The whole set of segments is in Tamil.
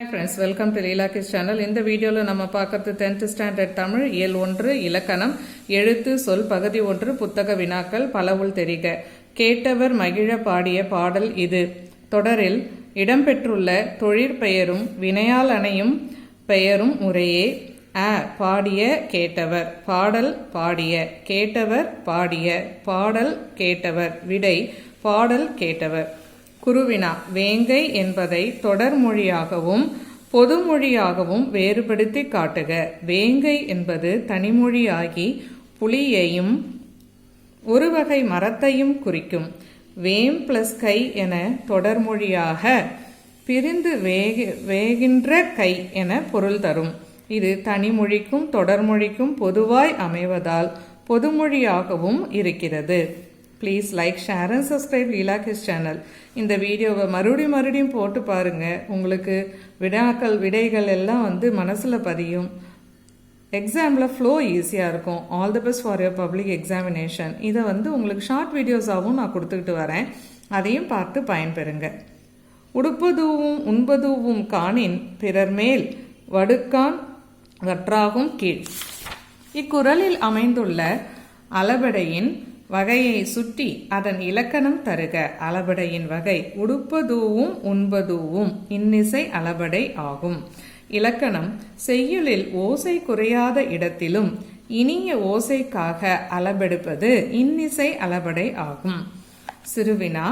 Friends welcome to Leela Kiss channel இந்த வீடியோவில் நம்ம பார்க்கறது டென்த் ஸ்டாண்டர்ட் தமிழ் இயல் ஒன்று இலக்கணம் எழுத்து சொல் பகுதி ஒன்று புத்தக வினாக்கள் பலவுள் தெரிக. கேட்டவர் மகிழ பாடிய பாடல் இது. தொடரில் இடம்பெற்றுள்ள தொழிற்பெயரும் வினையால் அணையும் பெயரும் முறையே அ பாடிய கேட்டவர் பாடல் பாடிய கேட்டவர் பாடிய பாடல் கேட்டவர் விடை பாடல் கேட்டவர். குருவினா வேங்கை என்பதை தொடர்மொழியாகவும் பொதுமொழியாகவும் வேறுபடுத்தி காட்டுக. வேங்கை என்பது தனிமொழியாகி புலியையும் ஒரு வகை மரத்தையும் குறிக்கும். வேம் பிளஸ் கை என தொடர்மொழியாக பிரிந்து வேக வேகின்ற கை என பொருள் தரும். இது தனிமொழிக்கும் தொடர்மொழிக்கும் பொதுவாய் அமைவதால் பொதுமொழியாகவும் இருக்கிறது. Please like share and subscribe Leela Kiss channel இந்த வீடியோவை மறுபடியும் மறுபடியும் போட்டு பாருங்க. உங்களுக்கு விடாக்கள் விடைகள் எல்லாம் வந்து மனசில் பதியும். எக்ஸாமில் ஃப்ளோ ஈஸியாக இருக்கும். All the best for your public examination இதை வந்து உங்களுக்கு ஷார்ட் வீடியோஸாகவும் நான் கொடுத்துக்கிட்டு வரேன். அதையும் பார்த்து பயன்பெறுங்க. உடுப்பதூவும் உண்பதூவும் காணின் பிறர் மேல் வடுக்கான் வற்றாகும் கீழ். இக்குரலில் அமைந்துள்ள அளபடையின் வகையை சுட்டி அதன் இலக்கணம் தருக. அளபடையின் வகை உடுப்பதூவும் உண்பதூவும் இன்னிசை அளபடை ஆகும். இலக்கணம் செய்யுளில் ஓசை குறையாத இடத்திலும் இனிய ஓசைக்காக அளபெடுப்பது இன்னிசை அளபடை ஆகும். சிறுவினா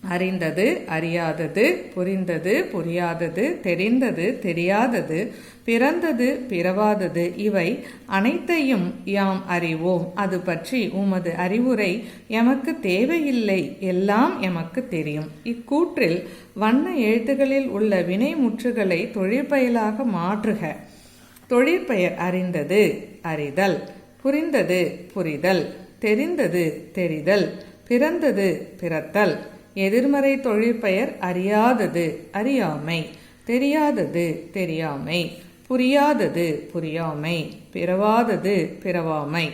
அறிந்தது அறியாதது புரிந்தது புரியாதது தெரிந்தது தெரியாதது பிறந்தது பிறவாதது இவை அனைத்தையும் யாம் அறிவோம். அது பற்றி உமது அறிவுரை எமக்கு தேவையில்லை எல்லாம் எமக்கு தெரியும். இக்கூற்றில் வண்ண எழுத்துகளில் உள்ள வினை முற்றுகளை தொழிற்பெயலாக மாற்றுக. தொழிற்பெயர் அறிந்தது அறிதல். புரிந்தது புரிதல். தெரிந்தது தெரிதல். பிறந்தது பிறத்தல். எதிர்மறை தொழிற்பெயர் அறியாதது அறியாமை. தெரியாதது தெரியாமை. புரியாதது புரியாமை. பிறவாதது பிறவாமை.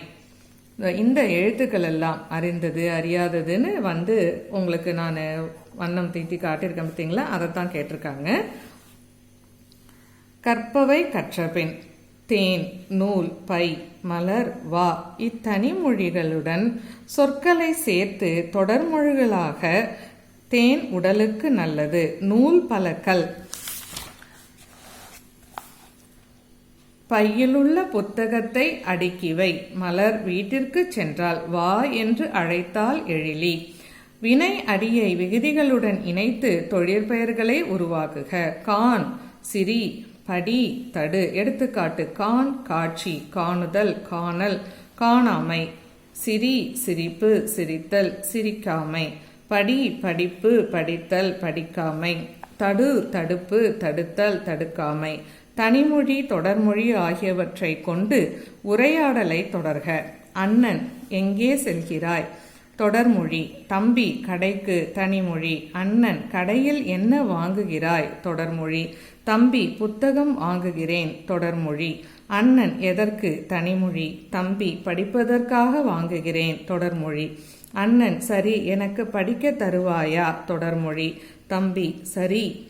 இந்த எழுத்துக்கள் எல்லாம் அறிந்தது அறியாததுன்னு வந்து உங்களுக்கு நான் வண்ணம் தீட்டி காட்டியிருக்கேன் பார்த்தீங்களா? அதைத்தான் கேட்டிருக்காங்க. கற்பவை கற்றபின் தேன் நூல் பை மலர் வா இத்தனி மொழிகளுடன் சொற்களை சேர்த்து தொடர்மொழிகளாக தேன் உடலுக்கு நல்லது. நூல் பலக்கல் பையிலுள்ள புத்தகத்தை அடுக்கிவை. மலர் வீட்டிற்கு சென்றால் வா என்று அழைத்தால் எழிலி. வினை அடியை விகுதிகளுடன் இணைத்து தொழிற்பெயர்களை உருவாக்குக. கான் சிரி படி தடு. எடுத்துக்காட்டு கான் காட்சி காணுதல் காணல் காணாமை. சிரி சிரிப்பு சிரித்தல் சிரிக்காமை. படி படிப்பு படித்தல் படிக்காமை. தடு தடுப்பு தடுத்தல் தடுக்காமை. தனிமொழி தொடர்மொழி ஆகியவற்றை கொண்டு உரையாடலை தொடர்க. அண்ணன் எங்கே செல்கிறாய்? தொடர்மொழி. தம்பி கடைக்கு. தனிமொழி. அண்ணன் கடையில் என்ன வாங்குகிறாய்? தொடர்மொழி. தம்பி புத்தகம் வாங்குகிறேன். தொடர்மொழி. அண்ணன் எதற்கு? தனிமொழி. தம்பி படிப்பதற்காக வாங்குகிறேன். தொடர்மொழி. அண்ணன் சரி எனக்கு படிக்க தருவாயா? தொடர்மொழி தம்பி சரி.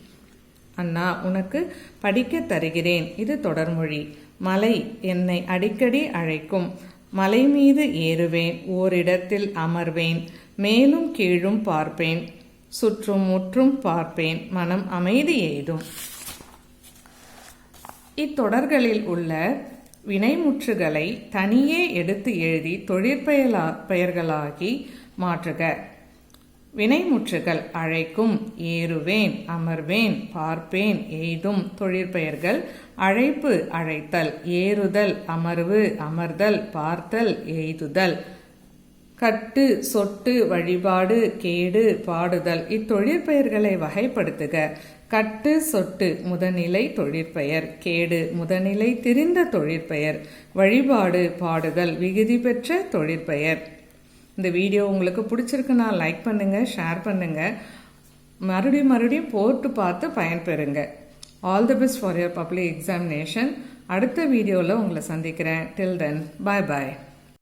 அண்ணா உனக்கு படிக்க தருகிறேன். இது தொடர்மொழி மலை என்னை அடிக்கடி அழைக்கும். மலை மீது ஏறுவேன். ஓரிடத்தில் அமர்வேன். மேலும் கீழும் பார்ப்பேன். சுற்றும் முற்றும் பார்ப்பேன். மனம் அமைதி எய்தும் இத்தொடர்களில் உள்ள வினைமுற்றுகளை தனியே எடுத்து எழுதி தொழிற்பெயலா பெயர்களாகி மாற்றுக. வினைமுற்றுகள் அழைக்கும் ஏறுவேன் அமர்வேன் பார்ப்பேன் எய்தும் தொழிற்பெயர்கள் அழைப்பு அழைத்தல் ஏறுதல் அமர்வு அமர்தல் பார்த்தல் எய்துதல். கட்டு சொட்டு வழிபாடு கேடு பாடுதல் இத்தொழிற்பெயர்களை வகைப்படுத்துக. கட்டு சொட்டு முதநிலை தொழிற்பெயர் கேடு முதநிலை திரிந்த தொழிற்பெயர் வழிபாடு பாடுதல் விகுதி பெற்ற தொழிற்பெயர் இந்த வீடியோ உங்களுக்கு பிடிச்சிருக்குன்னா லைக் பண்ணுங்கள் ஷேர் பண்ணுங்கள் மறுபடியும் மறுபடியும் போட்டு பார்த்து பயன்பெறுங்க. All the best for your public examination அடுத்த வீடியோவில் உங்களை சந்திக்கிறேன். டில் தென் பாய் பாய்